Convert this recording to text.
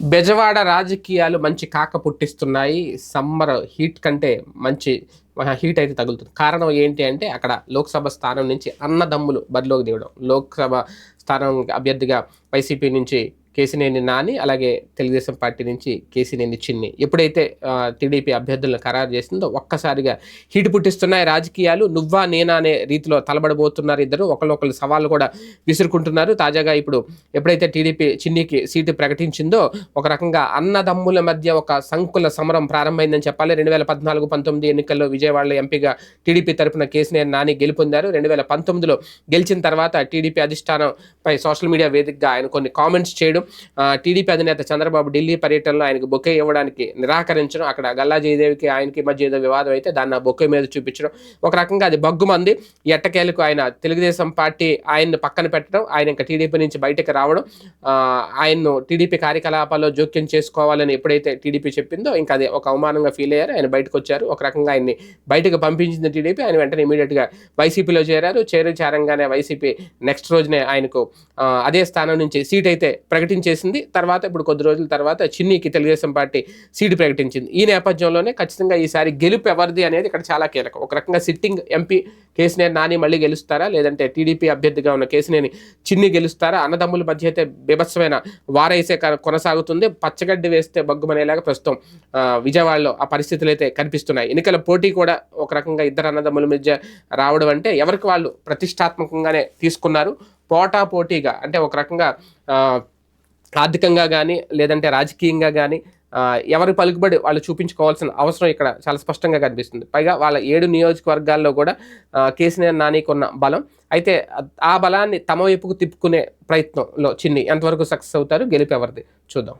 బెజవాడ రాజకీయాలు మంచి కాక పుట్టిస్తున్నాయి. సమ్మర్ హీట్ కంటే మంచి హీట్ అయితే తగులుతుంది. కారణం ఏంటి అంటే అక్కడ లోక్సభ స్థానం నుంచి అన్నదమ్ములు బరిలోకి దిగడం. లోక్సభ స్థానం అభ్యర్థిగా వైసీపీ నుంచి కేసినేని నాని అలాగే తెలుగుదేశం పార్టీ నుంచి కేసినేని చిన్ని. ఎప్పుడైతే టీడీపీ అభ్యర్థులను ఖరారు చేసిందో ఒక్కసారిగా హీట్ పుట్టిస్తున్నాయి రాజకీయాలు. నువ్వా నేనా అనే రీతిలో తలబడబోతున్నారు ఇద్దరు. ఒకళ్ళొకళ్ళు సవాళ్ళు కూడా విసురుకుంటున్నారు. తాజాగా ఇప్పుడు ఎప్పుడైతే టీడీపీ చిన్నికి సీటు ప్రకటించిందో ఒక రకంగా అన్నదమ్ముల మధ్య ఒక సంకుల సమరం ప్రారంభమైందని చెప్పాలి. రెండు వేల పద్నాలుగు పంతొమ్మిది ఎన్నికల్లో విజయవాడలో ఎంపీగా టీడీపీ తరఫున కేసినేని నాని గెలుపొందారు. రెండు వేల పంతొమ్మిదిలో గెలిచిన తర్వాత టీడీపీ అధిష్టానంపై సోషల్ మీడియా వేదికగా ఆయన కొన్ని కామెంట్స్ చేయడం ఆ, టీడీపీ అధినేత చంద్రబాబు ఢిల్లీ పర్యటనలో ఆయనకు బొకే ఇవ్వడానికి నిరాకరించడం అక్కడ గల్లా జయదేవికి ఆయనకి మధ్య ఏదో వివాదం అయితే దాన్ని ఆ బొకే మీద చూపించడం. ఒక రకంగా అది బగ్గుమంది. ఎట్టకేలకు ఆయన తెలుగుదేశం పార్టీ ఆయన్ని పక్కన పెట్టడం ఆయన ఇంకా టీడీపీ నుంచి బయటకు రావడం ఆ, ఆయన్ను టీడీపీ కార్యకలాపాల్లో జోక్యం చేసుకోవాలని ఎప్పుడైతే టీడీపీ చెప్పిందో ఇంకా అది ఒక అవమానంగా ఫీల్ అయ్యారు. ఆయన బయటకు వచ్చారు. ఒక రకంగా ఆయన్ని బయటకు పంపించింది టీడీపీ. ఆయన వెంటనే ఇమీడియట్గా వైసీపీలో చేరారు. చేరు చేరంగానే వైసీపీ నెక్స్ట్ రోజునే ఆయనకు అదే స్థానం నుంచి సీట్ అయితే ప్రకటించేసింది. తర్వాత ఇప్పుడు కొద్ది రోజుల తర్వాత చిన్నీకి తెలుగుదేశం పార్టీ సీటు ప్రకటించింది. ఈ నేపథ్యంలోనే ఖచ్చితంగా ఈసారి గెలుపు ఎవరిది అనేది ఇక్కడ చాలా కీలకం. ఒక రకంగా సిట్టింగ్ ఎంపీ కేసినేని నాని మళ్ళీ గెలుస్తారా? లేదంటే టీడీపీ అభ్యర్థిగా ఉన్న కేసినేని చిన్ని గెలుస్తారా? అన్నదమ్ముల మధ్య అయితే బీభత్సమైన వారైసే క- కొనసాగుతుంది. పచ్చగడ్డి వేస్తే బగ్గుమనేలాగా ప్రస్తుతం విజయవాడలో ఆ పరిస్థితులు అయితే కనిపిస్తున్నాయి. ఎన్నికల పోటీ కూడా ఒక రకంగా ఇద్దరు అన్నదమ్ముల మధ్య రావడం అంటే ఎవరికి వాళ్ళు ప్రతిష్టాత్మకంగానే తీసుకున్నారు. పోటా పోటీగా అంటే ఒక రకంగా ఆర్థికంగా కానీ లేదంటే రాజకీయంగా కానీ ఎవరి పలుకుబడి వాళ్ళు చూపించుకోవాల్సిన అవసరం ఇక్కడ చాలా స్పష్టంగా కనిపిస్తుంది. పైగా వాళ్ళ ఏడు నియోజకవర్గాల్లో కూడా కేసీఆర్ నానికి ఉన్న బలం. అయితే ఆ బలాన్ని తమ వైపుకు తిప్పుకునే ప్రయత్నంలో చిన్ని ఎంతవరకు సక్సెస్ అవుతారు? గెలిపేవరిది చూద్దాం.